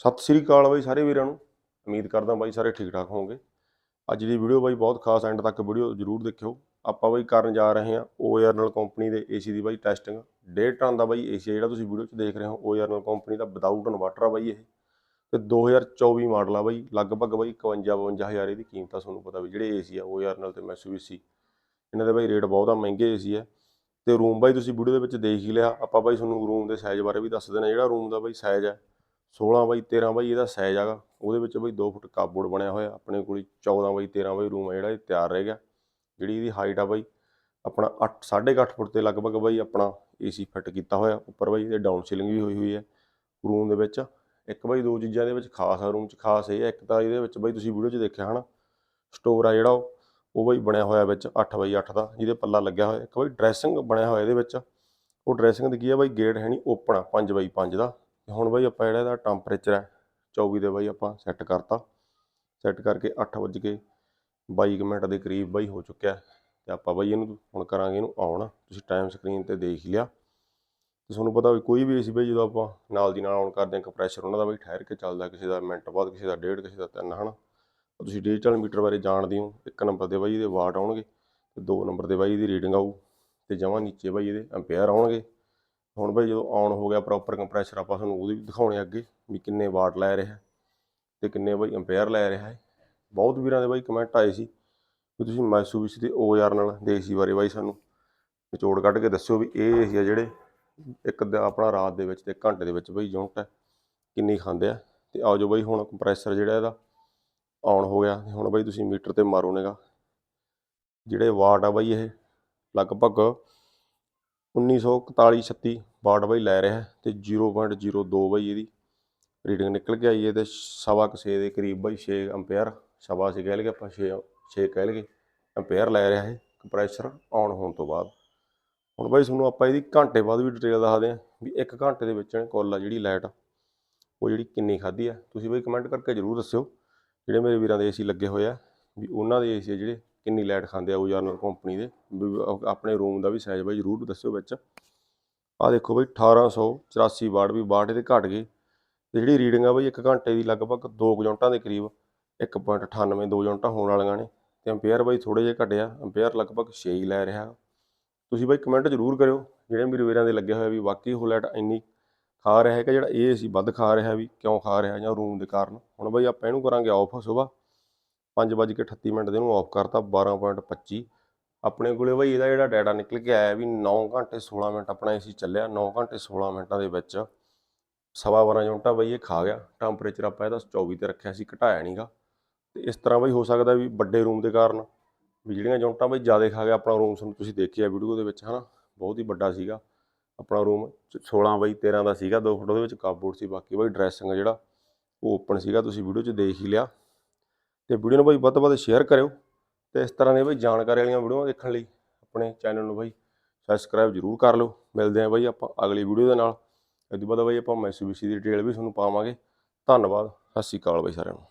ਸਤਿ ਸ੍ਰੀ ਅਕਾਲ ਬਾਈ ਸਾਰੇ ਵੀਰਾਂ ਨੂੰ। ਉਮੀਦ ਕਰਦਾ ਬਾਈ ਸਾਰੇ ਠੀਕ ਠਾਕ ਹੋਵੋਗੇ। ਅੱਜ ਦੀ ਵੀਡੀਓ ਬਾਈ ਬਹੁਤ ਖਾਸ ਐਂਡ ਤੱਕ ਵੀਡੀਓ ਜ਼ਰੂਰ ਦੇਖਿਓ। ਆਪਾਂ ਬਾਈ ਕਰਨ ਜਾ ਰਹੇ ਹਾਂ ਓਆਰਨਲ ਕੰਪਨੀ ਦੇ ਏਸੀ ਦੀ ਬਾਈ ਟੈਸਟਿੰਗ। ਡੇਢ ਟਨ ਦਾ ਬਾਈ ਏਸੀ ਜਿਹੜਾ ਤੁਸੀਂ ਵੀਡੀਓ 'ਚ ਦੇਖ ਰਹੇ ਹੋ। ਓਆਰਨਲ ਕੰਪਨੀ ਦਾ ਵਿਦਆਊਟ ਇਨਵਰਟਰ ਆ ਬਾਈ ਇਹ। ਤੇ 2024 ਮਾਡਲ ਆ ਬਾਈ। ਲਗਭਗ ਬਾਈ 51 52000 ਇਹਦੀ ਕੀਮਤ ਆ ਤੁਹਾਨੂੰ ਪਤਾ ਵੀ ਜਿਹੜੇ ਏਸੀ ਆ ਓਆਰਨਲ ਤੇ ਮੈਸੂਬੀਸੀ ਇਹਨਾਂ ਦੇ ਬਾਈ ਰੇਟ ਬਹੁਤ ਆ, ਮਹਿੰਗੇ ਏਸੀ ਆ। ਤੇ ਰੂਮ ਬਾਈ ਤੁਸੀਂ ਵੀਡੀਓ ਦੇ ਵਿੱਚ ਦੇਖ ਹੀ ਲਿਆ। ਆਪਾਂ ਬਾਈ ਤੁਹਾਨੂੰ ਰੂਮ ਦੇ ਸਾਈਜ਼ ਬਾਰੇ ਵੀ ਦੱਸ ਦੇਣਾ। ਜਿਹੜਾ ਰੂਮ ਦਾ ਬਾਈ ਸਾਈਜ਼ ਹੈ 16 ਬਾਈ 13 ਬਾਈ ਇਹਦਾ ਸਾਈਜ਼ ਹੈਗਾ। ਉਹਦੇ ਵਿੱਚ ਬਈ 2 ਫੁੱਟ ਕਾਬੋਰਡ ਬਣਿਆ ਹੋਇਆ। ਆਪਣੇ ਕੋਲ 14 ਬਾਈ 13 ਬਾਈ ਰੂਮ ਆ ਜਿਹੜਾ, ਇਹ ਤਿਆਰ ਰਹਿ ਗਿਆ। ਜਿਹੜੀ ਇਹਦੀ ਹਾਈਟ ਆ ਬਾਈ, ਆਪਣਾ 8 8.5 ਫੁੱਟ ਤੇ ਲਗਭਗ ਬਾਈ ਆਪਣਾ ਏਸੀ ਫਿੱਟ ਕੀਤਾ ਹੋਇਆ। ਉੱਪਰ ਬਾਈ ਇਹਦੇ ਡਾਊਨ ਸੀਲਿੰਗ ਵੀ ਹੋਈ ਹੋਈ ਹੈ ਰੂਮ ਦੇ ਵਿੱਚ। ਇੱਕ ਬਾਈ ਦੋ ਚੀਜ਼ਾਂ ਦੇ ਵਿੱਚ ਖਾਸ ਆ ਰੂਮ 'ਚ ਖਾਸ ਇਹ ਹੈ। ਇੱਕ ਤਾਂ ਇਹਦੇ ਵਿੱਚ ਬਾਈ ਤੁਸੀਂ ਵੀਡੀਓ 'ਚ ਦੇਖਿਆ ਹਨਾ ਸਟੋਰ ਆ ਜਿਹੜਾ ਉਹ ਉਹ ਬਾਈ ਬਣਿਆ ਹੋਇਆ ਵਿੱਚ 8 ਬਾਈ 8 ਦਾ, ਜਿਹਦੇ ਪੱਲਾ ਲੱਗਿਆ ਹੋਇਆ। ਇੱਕ ਬਾਈ ਡਰੈਸਿੰਗ ਬਣਿਆ ਹੋਇਆ ਇਹਦੇ ਵਿੱਚ। ਉਹ ਡਰੈਸਿੰਗ ਦੀ ਕੀ ਆ ਬਾਈ ਗੇਟ ਹੈ ਨਹੀਂ ਓਪਨ ਆ 5 ਬਾਈ 5 ਦਾ। ਤੇ ਹੁਣ ਬਾਈ ਆਪਾਂ ਜਿਹੜਾ ਇਹਦਾ ਟੈਂਪਰੇਚਰ ਹੈ 24 ਦੇ ਬਾਈ ਆਪਾਂ ਸੈੱਟ ਕਰਤਾ। ਸੈੱਟ ਕਰਕੇ 8 ਵਜੇ ਕੇ 22 ਕੁ ਮਿੰਟ ਦੇ ਕਰੀਬ ਬਾਈ ਹੋ ਚੁੱਕਿਆ ਹੈ। ਤੇ ਆਪਾਂ ਬਾਈ ਇਹਨੂੰ ਹੁਣ ਕਰਾਂਗੇ ਇਹਨੂੰ ਆਉਣ ਤੁਸੀਂ ਟਾਈਮ ਸਕਰੀਨ ਤੇ ਦੇਖ ਲਿਆ। ਤੇ ਤੁਹਾਨੂੰ ਪਤਾ ਵੀ ਕੋਈ ਵੀ ਏਸੀ ਬਾਈ ਜਦੋਂ ਆਪਾਂ ਨਾਲ ਦੀ ਨਾਲ ਆਨ ਕਰਦੇ ਹਾਂ ਕੰਪਰੈਸ਼ਰ ਉਹਨਾਂ ਦਾ ਬਾਈ ਠਹਿਰ ਕੇ ਚੱਲਦਾ ਕਿਸੇ ਦਾ ਮਿੰਟ ਬਾਅਦ, ਕਿਸੇ ਦਾ ਡੇਢ, ਕਿਸੇ ਦਾ ਤਿੰਨ, ਹਨਾ? ਉਹ ਤੁਸੀਂ ਡਿਜੀਟਲ ਮੀਟਰ ਬਾਰੇ ਜਾਣਦੇ ਹੋ। ਇੱਕ ਨੰਬਰ ਦੇ ਬਾਈ ਇਹਦੇ ਵਾਟ ਆਉਣਗੇ ਤੇ ਦੋ ਨੰਬਰ ਦੇ ਬਾਈ ਇਹਦੀ ਰੀਡਿੰਗ ਆਊ ਤੇ ਜਮਾਂ ਨੀਚੇ ਬਾਈ ਇਹਦੇ ਐਂਪੀਅਰ ਆਉਣਗੇ। ਹੁਣ ਬਾਈ ਜਦੋਂ ਆਨ ਹੋ ਗਿਆ ਪ੍ਰੋਪਰ ਕੰਪਰੈਸ਼ਰ ਆਪਾਂ ਤੁਹਾਨੂੰ ਉਹਦੀ ਵੀ ਦਿਖਾਉਣੇ ਅੱਗੇ ਵੀ ਕਿੰਨੇ ਵਾਟ ਲੈ ਰਿਹਾ ਤੇ ਕਿੰਨੇ ਬਾਈ ਐਂਪੀਅਰ ਲੈ ਰਿਹਾ ਹੈ। ਬਹੁਤ ਵੀਰਾਂ ਦੇ ਬਾਈ ਕਮੈਂਟ ਆਏ ਸੀ ਵੀ ਤੁਸੀਂ ਮੈਸੂਬਿਸ਼ ਦੇ OR ਨਾਲ ਦੇ ਏਸੀ ਬਾਰੇ ਬਾਈ ਸਾਨੂੰ ਨਿਚੋੜ ਕੱਢ ਕੇ ਦੱਸਿਓ ਵੀ ਇਹ ਏਸੀ ਆ ਜਿਹੜੇ ਇੱਕ ਆਪਣਾ ਰਾਤ ਦੇ ਵਿੱਚ ਤੇ ਇੱਕ ਘੰਟੇ ਦੇ ਵਿੱਚ ਬਈ ਯੂਨਿਟ ਹੈ, ਕਿੰਨੀ ਖਾਂਦੇ ਆ। ਤੇ ਆਓ ਜੋ ਬਾਈ ਹੁਣ ਕੰਪਰੈਸਰ ਜਿਹੜਾ ਇਹਦਾ ਆਨ ਹੋ ਗਿਆ ਤੇ ਹੁਣ ਬਾਈ ਤੁਸੀਂ ਮੀਟਰ ਤੇ ਮਾਰੋ ਨੇਗਾ ਜਿਹੜੇ ਵਾਟ ਆ ਬਾਈ ਇਹ ਲਗਭਗ 1941 36 ਵਾਟ ਬਾਈ ਲੈ ਰਿਹਾ ਹੈ ਤੇ 0.02 ਬਾਈ ਇਹਦੀ। ਰੀਡਿੰਗ ਨਿਕਲ ਕੇ ਆਈ ਹੈ ਤੇ ਸਵਾ ਕੁ ਦੇ ਕਰੀਬ ਬਾਈ 6 ਐਂਪੀਅਰ ਸਵਾ ਛੇ ਕਹਿ ਲਈਏ ਆਪਾਂ 6 6 ਕਹਿ ਲਈਏ ਐਂਪੀਅਰ ਲੈ ਰਿਹਾ ਹੈ ਕੰਪਰੈਸਰ ਆਨ ਹੋਣ ਤੋਂ ਬਾਅਦ। ਹੁਣ ਬਾਈ ਤੁਹਾਨੂੰ ਆਪਾਂ ਇਹਦੀ ਘੰਟੇ ਬਾਅਦ ਵੀ ਡਿਟੇਲ ਦੱਸਦੇ ਹਾਂ ਵੀ ਇੱਕ ਘੰਟੇ ਦੇ ਵਿੱਚ ਕੁੱਲ ਆ ਜਿਹੜੀ ਲਾਈਟ ਉਹ ਜਿਹੜੀ ਕਿੰਨੀ ਖਾਧੀ ਆ। ਤੁਸੀਂ ਬਾਈ ਕਮੈਂਟ ਕਰਕੇ ਜਰੂਰ ਦੱਸਿਓ ਜਿਹੜੇ ਮੇਰੇ ਵੀਰਾਂ ਦੇ ਏਸੀ ਲੱਗੇ ਹੋਏ ਆ ਵੀ ਉਹਨਾਂ ਦੇ ਏਸੀ ਜਿਹੜੇ ਕਿੰਨੀ ਲਾਈਟ ਖਾਂਦੇ ਆ, ਉਹ ਜਰਨਲ ਕੰਪਨੀ ਦੇ। ਆਪਣੇ ਰੂਮ ਦਾ ਵੀ ਸਾਈਜ਼ ਬਾਈ ਜਰੂਰ ਦੱਸਿਓ ਵਿੱਚ। ਆਹ ਦੇਖੋ ਬਾਈ 1884 ਵਾਟ ਵੀ ਵਾਟ ਇਹਦੇ ਘਟ ਗਏ। ਤੇ ਜਿਹੜੀ ਰੀਡਿੰਗ ਆ ਬਾਈ ਇੱਕ ਘੰਟੇ ਦੀ ਲਗਭਗ 2 ਯੂਨਿਟਾਂ ਦੇ ਕਰੀਬ 1.98 ਦੋ ਯੂਨਿਟਾਂ ਹੋਣ ਵਾਲੀਆਂ ਨੇ ਤੇ ਐਂਪੀਅਰ ਬਾਈ ਥੋੜੇ ਜਿਹਾ ਘਟਿਆ ਐਂਪੀਅਰ ਲਗਭਗ 6 ਹੀ ਲੈ ਰਿਹਾ। ਤੁਸੀਂ ਬਾਈ ਕਮੈਂਟ ਜ਼ਰੂਰ ਕਰਿਓ, ਜਿਹੜੇ ਮੇਰੇ ਵੀਰਾਂ ਦੇ ਲੱਗਿਆ ਹੋਇਆ ਵੀ ਵਾਕਈ ਉਹ ਲਾਈਟ ਇੰਨੀ ਖਾ ਰਿਹਾ ਹੈ ਕਿ ਜਿਹੜਾ ਇਹ ਅਸੀਂ ਵੱਧ ਖਾ ਰਿਹਾ ਵੀ ਕਿਉਂ ਖਾ ਰਿਹਾ ਜਾਂ ਰੂਮ ਦੇ ਕਾਰਨ। ਹੁਣ ਬਾਈ ਆਪਾਂ ਇਹਨੂੰ ਕਰਾਂਗੇ ਆਫ ਸਵੇਰ। 5:38 ਮਿੰਟ ਦੇ ਇਹਨੂੰ ਆਫ ਕਰਤਾ 12.25 ਆਪਣੇ ਕੋਲੇ ਬਈ ਇਹਦਾ ਜਿਹੜਾ ਡਾਟਾ ਨਿਕਲ ਕੇ ਆਇਆ ਵੀ 9 ਘੰਟੇ 16 ਮਿੰਟ ਆਪਣਾ ਏਸੀ ਚੱਲਿਆ 9 ਘੰਟੇ 16 ਮਿੰਟਾਂ ਦੇ ਵਿੱਚ ਸਵਾ 12 ਯੂਨਿਟਾਂ ਬਾਈ ਇਹ ਖਾ ਗਿਆ। ਟੈਂਪਰੇਚਰ ਆਪਾਂ ਇਹਦਾ 24 ਤੇ ਰੱਖਿਆ ਸੀ, ਘਟਾਇਆ ਨਹੀਂਗਾ ਤੇ ਇਸ ਤਰ੍ਹਾਂ ਬਾਈ ਹੋ ਸਕਦਾ ਵੀ ਵੱਡੇ ਰੂਮ ਦੇ ਕਾਰਨ ਵੀ ਜਿਹੜੀਆਂ ਯੂਨਿਟਾਂ ਬਈ ਜ਼ਿਆਦਾ ਖਾ ਗਿਆ ਆਪਣਾ ਰੂਮ ਤੁਹਾਨੂੰ ਤੁਸੀਂ ਦੇਖਿਆ ਵੀਡੀਓ ਦੇ ਵਿੱਚ, ਹਨਾ? ਬਹੁਤ ਹੀ ਵੱਡਾ ਸੀਗਾ ਆਪਣਾ ਰੂਮ 16 ਬਾਈ 13 ਦਾ ਸੀਗਾ 2 ਫੁੱਟ ਉਹਦੇ ਵਿੱਚ ਕਾਬੋਰਡ ਸੀ, ਬਾਕੀ ਬਾਈ ਡਰੈਸਿੰਗ ਜਿਹੜਾ ਉਹ ਓਪਨ ਸੀਗਾ, ਤੁਸੀਂ ਵੀਡੀਓ 'ਚ ਦੇਖ ਹੀ ਲਿਆ। ਤੇ ਵੀਡੀਓ ਨੂੰ ਬਾਈ ਵੱਧ ਤੋਂ ਵੱਧ ਸ਼ੇਅਰ ਕਰਿਓ। ਤੇ ਇਸ ਤਰ੍ਹਾਂ ਦੀਆਂ ਬਈ ਜਾਣਕਾਰੀ ਵਾਲੀਆਂ ਵੀਡੀਓ ਦੇਖਣ ਲਈ ਆਪਣੇ ਚੈਨਲ ਨੂੰ ਬਾਈ ਸਬਸਕ੍ਰਾਈਬ ਜ਼ਰੂਰ ਕਰ ਲਓ। ਮਿਲਦੇ ਆਂ ਬਾਈ ਆਪਾਂ ਅਗਲੀ ਵੀਡੀਓ ਦੇ ਨਾਲ। ਇਹ ਤੋਂ ਬਾਅਦ ਬਾਈ ਆਪਾਂ ਮੈਸੂਬੀਸੀ ਦੀ ਡਿਟੇਲ ਵੀ ਤੁਹਾਨੂੰ ਪਾਵਾਂਗੇ। ਧੰਨਵਾਦ। ਸਤਿ ਸ਼੍ਰੀ ਅਕਾਲ ਬਾਈ ਸਾਰਿਆਂ ਨੂੰ।